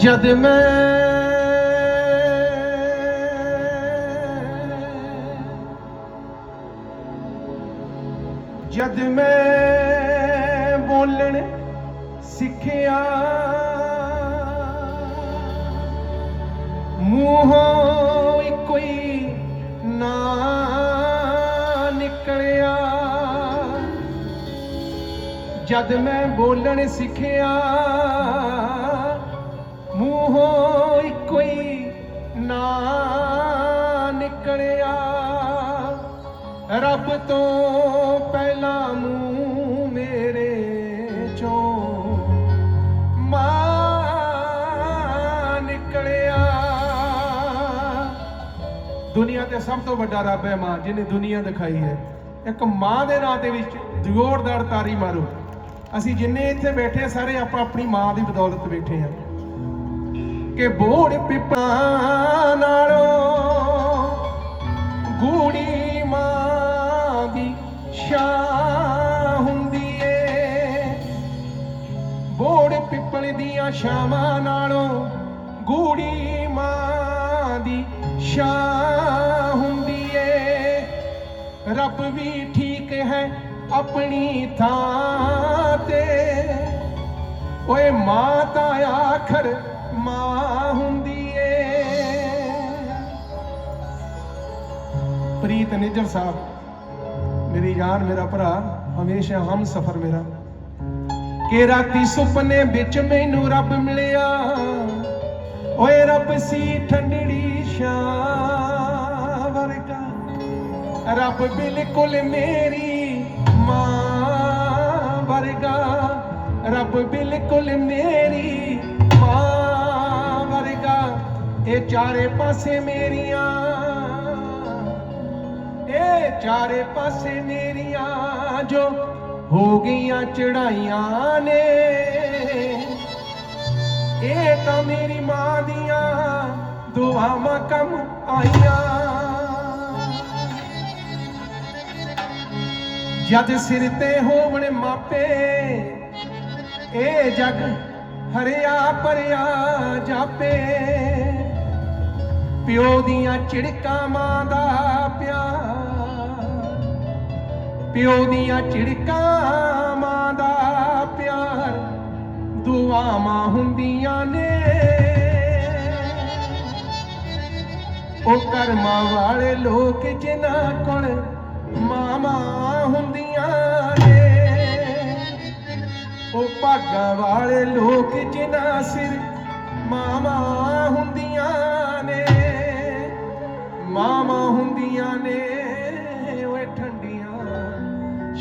ਜਦ ਮੈਂ ਜਦ ਮੈਂ ਬੋਲਣ ਸਿੱਖਿਆ, ਮੂੰਹੋਂ ਇੱਕੋ ਹੀ ਨਾ ਨਿਕਲਿਆ। ਜਦ ਮੈਂ ਬੋਲਣ ਸਿੱਖਿਆ ਤੋਂ ਪਹਿਲਾਂ ਨੂੰ ਮੇਰੇ ਚੋਂ ਮਾਂ ਨਿਕਲਿਆ। ਦੁਨੀਆ ਤੇ ਸਭ ਤੋਂ ਵੱਡਾ ਰੱਬ ਹੈ ਮਾਂ ਜਿਹਨੇ ਦੁਨੀਆ ਦਿਖਾਈ ਹੈ। ਇੱਕ ਮਾਂ ਦੇ ਨਾਂ ਦੇ ਵਿੱਚ ਜ਼ੋਰਦਾਰ ਤਾਰੀ ਮਾਰੋ। ਅਸੀਂ ਜਿੰਨੇ ਇੱਥੇ ਬੈਠੇ ਹਾਂ, ਸਾਰੇ ਆਪਾਂ ਆਪਣੀ ਮਾਂ ਦੀ ਬਦੌਲਤ ਬੈਠੇ ਹਾਂ। ਕਿ ਬੋੜ ਪਿਪਾ ਨਾਲੋਂ ਗੂੜੀ ਛਾਂ ਹੁੰਦੀ ਏ। ਬੋੜ ਪਿੱਪਲ ਦੀਆਂ ਛਾਵਾਂ ਨਾਲੋਂ ਗੂੜੀ ਮਾਂ ਦੀ ਛਾਂ ਹੁੰਦੀ ਏ। ਰੱਬ ਵੀ ਠੀਕ ਹੈ ਆਪਣੀ ਥਾਂ ਤੇ। ਓਏ ਮਾਂ ਤਾਂ ਆਖਰ ਮਾਂ ਹੁੰਦੀ ਏ। ਪ੍ਰੀਤ ਨਿਜਰ ਸਾਹਿਬ। ਮੇਰੀ ਜਾਨ ਮੇਰਾ ਭਰਾ, ਹਮੇਸ਼ਾ ਹਮ ਸਫਰ ਮੇਰਾ। ਕਿ ਰਾਤੀ ਸੁਪਨੇ ਵਿੱਚ ਮੈਨੂੰ ਰੱਬ ਮਿਲਿਆ, ਓਏ ਰੱਬ ਸੀ ਠੰਡੜੀ ਛਾਂ ਵਰਗਾ। ਰੱਬ ਬਿਲਕੁਲ ਮੇਰੀ ਮਾਂ ਵਰਗਾ। ਰੱਬ ਬਿਲਕੁਲ ਮੇਰੀ ਮਾਂ ਵਰਗਾ। ਇਹ ਚਾਰੇ ਪਾਸੇ ਮੇਰੀਆਂ ਇਹ ਚਾਰੇ ਪਾਸੇ ਮੇਰੀਆਂ ਜੋ ਹੋ ਗਈਆਂ ਚੜਾਈਆਂ ਨੇ। ਇਹ ਤਾਂ ਮੇਰੀ ਮਾਂ ਦੀਆਂ ਦੁਆਵਾਂ ਕੰਮ ਆਈਆਂ। ਜਦ ਸਿਰ ਤੇ ਹੋਵਣ ਮਾਪੇ, ਇਹ ਜਗ ਹਰਿਆ ਭਰਿਆ ਜਾਪੇ। ਪਿਓ ਦੀਆਂ ਝਿੜਕਾਂ ਮਾਂ ਦਾ ਪਿਆਰ ਪਿਓ ਦੀਆਂ ਝਿੜਕਾਂ ਮਾਂ ਦਾ ਪਿਆਰ ਦੁਆਵਾਂ ਹੁੰਦੀਆਂ ਨੇ। ਉਹ ਕਰਮਾਂ ਵਾਲੇ ਲੋਕ ਜਿਨ੍ਹਾਂ ਕੋਲ ਮਾਮਾ ਹੁੰਦੀਆਂ ਨੇ। ਉਹ ਭਾਗਾਂ ਵਾਲੇ ਲੋਕ ਜਿਨ੍ਹਾਂ ਸਿਰ ਮਾਮਾ ਹੁੰਦੀਆਂ ਨੇ। ਮਾਮਾ ਹੁੰਦੀਆਂ ਨੇ।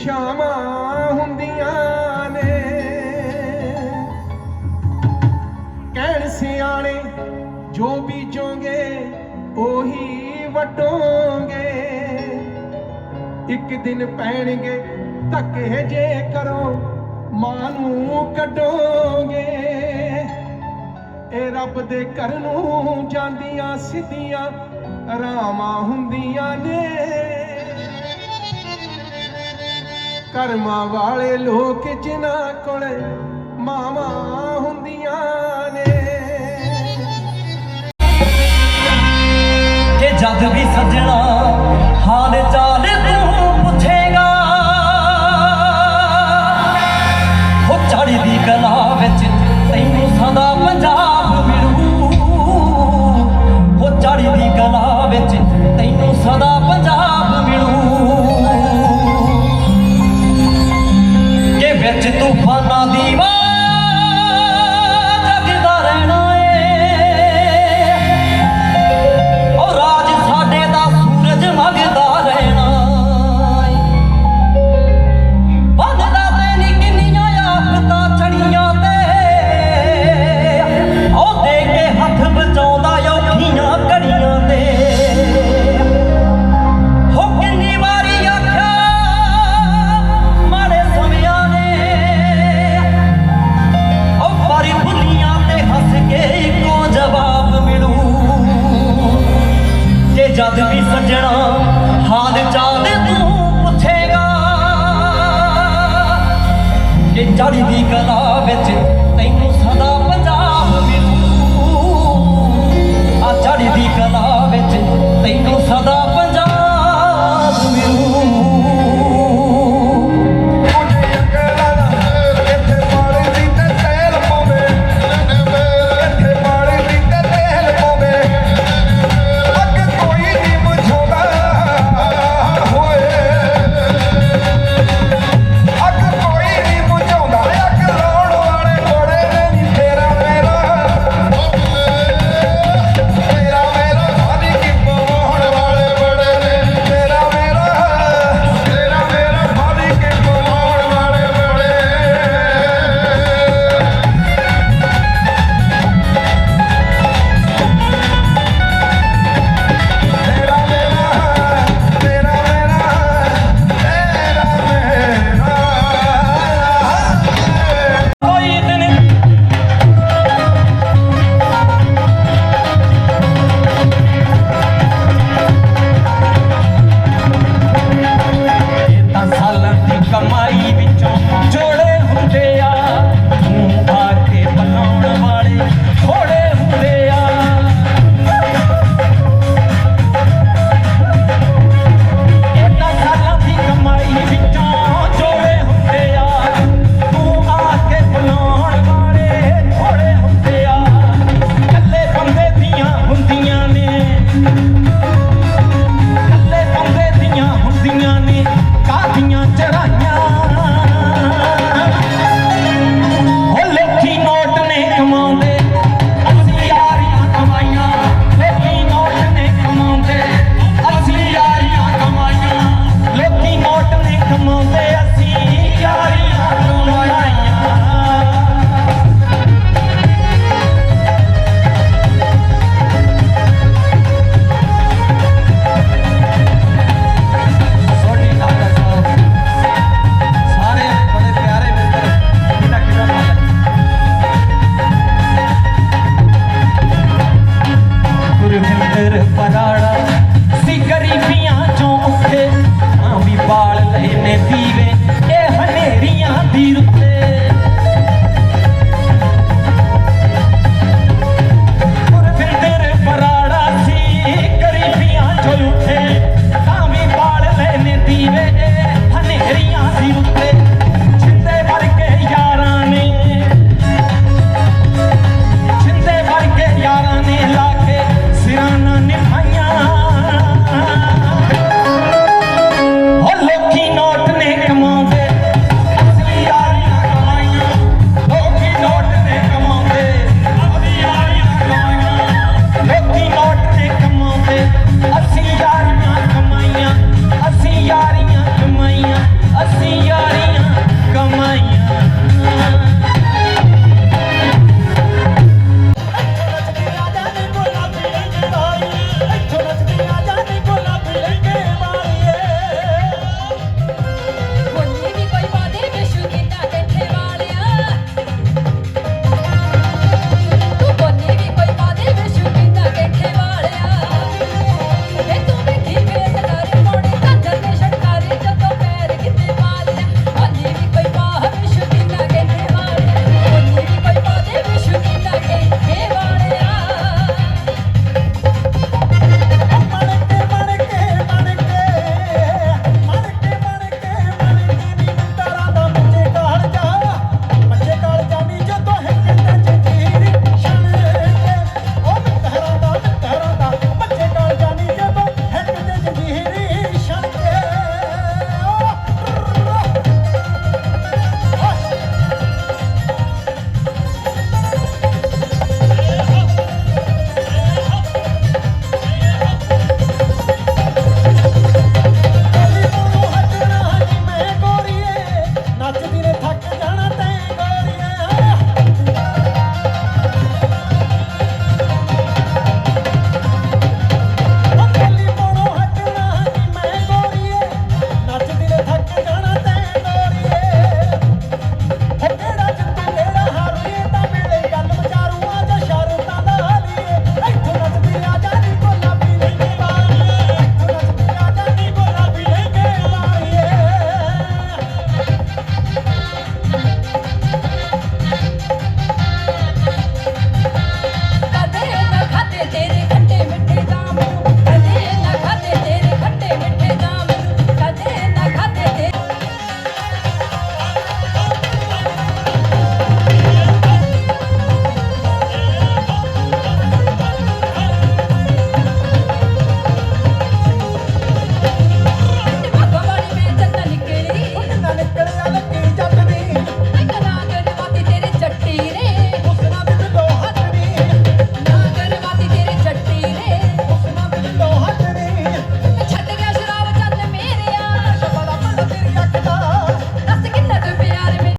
ਠੰਡੀਆਂ ਹੁੰਦੀਆਂ ਨੇ। ਕਹਿਣ ਸਿਆਣੇ ਜੋ ਬੀਜੋਗੇ ਉਹੀ ਵਟੋਗੇ। ਇੱਕ ਦਿਨ ਪੈਣਗੇ, ਧੱਕੇ ਜੇ ਕਰੋ, ਮਾਂ ਨੂੰ ਕੱਢੋਗੇ। ਇਹ ਰੱਬ ਦੇ ਘਰ ਨੂੰ ਜਾਂਦੀਆਂ ਸਿੱਧੀਆਂ ਰਾਵਾਂ ਹੁੰਦੀਆਂ ਨੇ। ਕਰਮਾਂ ਵਾਲੇ ਲੋਕ ਜਿਨ੍ਹਾਂ ਕੋਲੇ ਮਾਵਾ ਹੁੰਦੀਆਂ ਨੇ। ਕਿ ਜਦ ਵੀ ਸੱਜਣਾ ਹਾਲ ਚਾਲ